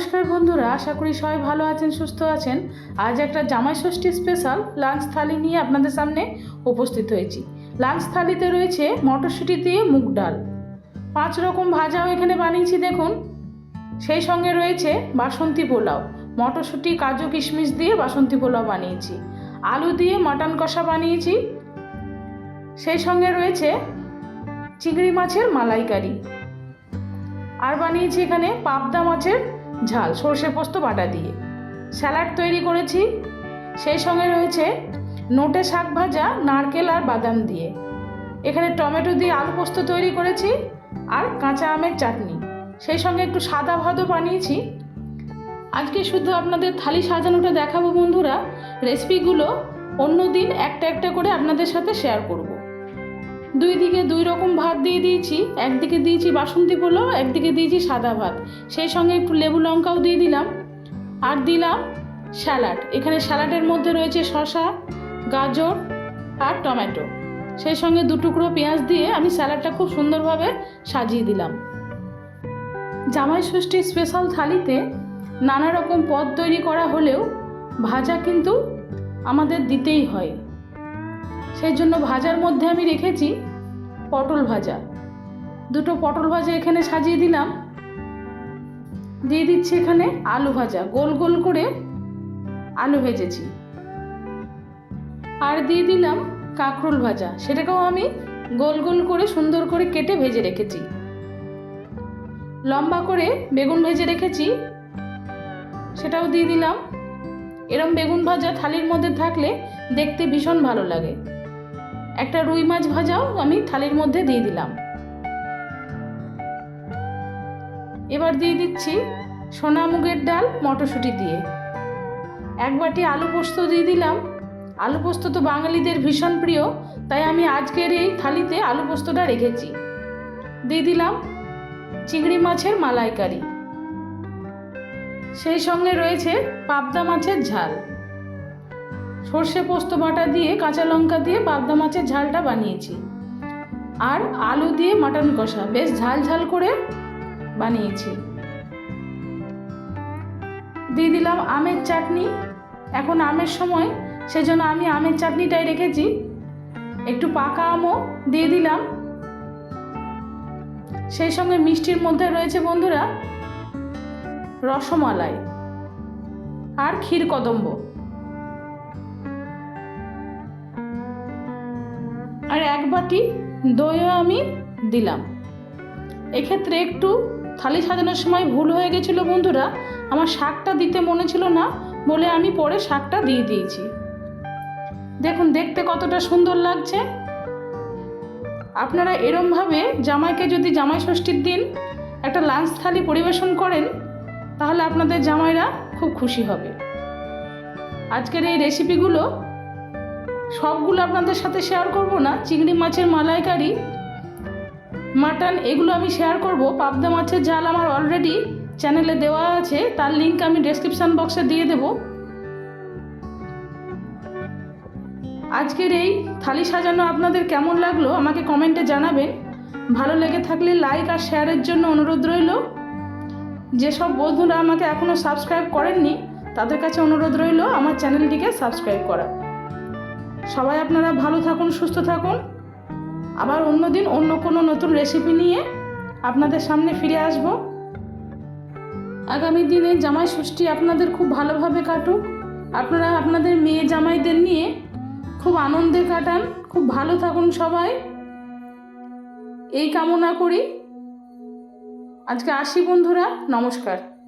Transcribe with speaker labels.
Speaker 1: নমস্কার বন্ধুরা, আশা করি সবাই ভালো আছেন, সুস্থ আছেন। আজ একটা জামাই ষষ্ঠী স্পেশাল লাঞ্চ থালি নিয়ে আপনাদের সামনে উপস্থিত হয়েছি। লাঞ্চ থালিতে রয়েছে মটরশুঁটি দিয়ে মুগ ডাল। পাঁচ রকম ভাজাও এখানে বানিয়েছি, দেখুন। সেই সঙ্গে রয়েছে বাসন্তী পোলাও। মটরশুঁটি, কাজু কিশমিশ দিয়ে বাসন্তী পোলাও বানিয়েছি। আলু দিয়ে মাটন কষা বানিয়েছি। সেই সঙ্গে রয়েছে চিংড়ি মাছের মালাইকারি। আর বানিয়েছি এখানে পাবদা মাছের ঝাল সর্ষে পোস্ত, বাটা দিয়ে। স্যালাড তৈরি করেছি। সেই সঙ্গে রয়েছে নোটে শাক ভাজা, নারকেল আর বাদাম দিয়ে। এখানে টমেটো দিয়ে আলু পোস্ত তৈরি করেছি আর কাঁচা আমের চাটনি। সেই সঙ্গে একটু সাদা ভাতও বানিয়েছি। আজকে শুধু আপনাদের থালি সাজানোটা দেখাবো বন্ধুরা। রেসিপিগুলো অন্য দিন একটা একটা করে আপনাদের সাথে শেয়ার করব। দুই দিকে দুই রকম ভাত দিয়ে দিয়েছি, একদিকে দিয়েছি বাসন্তী পোলাও, একদিকে দিয়েছি সাদা ভাত। সেই সঙ্গে একটু লেবু লঙ্কাও দিয়ে দিলাম। আর দিলাম স্যালাড। এখানে স্যালাডের মধ্যে রয়েছে শসা, গাজর আর টমেটো। সেই সঙ্গে দু টুকরো পেঁয়াজ দিয়ে আমি স্যালাডটা খুব সুন্দরভাবে সাজিয়ে দিলাম। জামাই ষষ্ঠীর স্পেশাল থালিতে নানা রকম পদ তৈরি করা হলেও ভাজা কিন্তু আমাদের দিতেই হয়। সেই জন্য ভাজার মধ্যে আমি রেখেছি পটল ভাজা। দুটো পটল ভাজা এখানে সাজিয়ে দিলাম। দিয়ে দিচ্ছি এখানে আলু ভাজা। গোল গোল করে আলু ভেজেছি। আর দিয়ে দিলাম কাঁকরোল ভাজা। সেটাকেও আমি গোল গোল করে সুন্দর করে কেটে ভেজে রেখেছি। লম্বা করে বেগুন ভেজে রেখেছি। সেটাও দিয়ে দিলাম। এরম বেগুন ভাজা থালির মধ্যে থাকলে দেখতে ভীষণ ভালো লাগে। একটা রুই মাছ ভাজাও আমি থালির মধ্যে দিয়ে দিলাম। এবার দিয়ে দিচ্ছি সোনা মুগের ডাল মটরশুঁটি দিয়ে। এক বাটি আলু পোস্ত দিয়ে দিলাম। আলু পোস্ত তো বাঙালিদের ভীষণ প্রিয়, তাই আমি আজকের এই থালিতে আলু পোস্তটা রেখেছি। দিয়ে দিলাম চিংড়ি মাছের মালাইকারি। সেই সঙ্গে রয়েছে পাবদা মাছের ঝাল। সর্ষে পোস্ত বাটা দিয়ে কাঁচা লঙ্কা দিয়ে পাবদা মাছের ঝালটা বানিয়েছি। আর আলু দিয়ে মাটন কষা, বেশ ঝাল ঝাল করে বানিয়েছি। দিয়ে দিলাম আমের চাটনি। এখন আমের সময়, সেজন্য আমি আমের চাটনিটাই রেখেছি। একটু পাকা আমও দিয়ে দিলাম। সেই সঙ্গে মিষ্টির মধ্যে রয়েছে বন্ধুরা, রসমালাই আর ক্ষীর আর এক বাটি দইও আমি দিলাম। এক্ষেত্রে একটু থালি সাজানোর সময় ভুল হয়ে গেছিল বন্ধুরা, আমার শাকটা দিতে মনে ছিল না বলে আমি পরে শাকটা দিয়ে দিয়েছি। দেখুন, দেখতে কতটা সুন্দর লাগছে। আপনারা এরমভাবে জামাইকে যদি জামাই ষষ্ঠীর দিন একটা লাঞ্চ থালি পরিবেশন করেন, তাহলে আপনাদের জামাইরা খুব খুশি হবে। আজকের এই রেসিপিগুলো সবগুলো আপনাদের সাথে শেয়ার করব না। চিংড়ি মাছের মালাইকারি, মাটন এগুলো আমি শেয়ার করব। পাবদা মাছের ঝাল আমার অলরেডি চ্যানেলে দেওয়া আছে। তার লিঙ্ক আমি ডেসক্রিপশান বক্সে দিয়ে দেব। আজকের এই থালি সাজানো আপনাদের কেমন লাগল আমাকে কমেন্টে জানাবেন। ভালো লেগে থাকলে লাইক আর শেয়ারের জন্য অনুরোধ রইল। যেসব বন্ধুরা আমাকে এখনও সাবস্ক্রাইব করেননি, তাদের কাছে অনুরোধ রইল আমার চ্যানেলটিকে সাবস্ক্রাইব করা। সবাই আপনারা ভালো থাকুন, সুস্থ থাকুন। আবার অন্য দিন অন্য কোনো নতুন রেসিপি নিয়ে আপনাদের সামনে ফিরে আসব। আগামী দিনে জামাই ষষ্ঠী আপনাদের খুব ভালোভাবে কাটুক। আপনারা আপনাদের মেয়ে জামাইদের নিয়ে খুব আনন্দে কাটান, খুব ভালো থাকুন সবাই। এই কামনা করি। আজকে আসি বন্ধুরা, নমস্কার।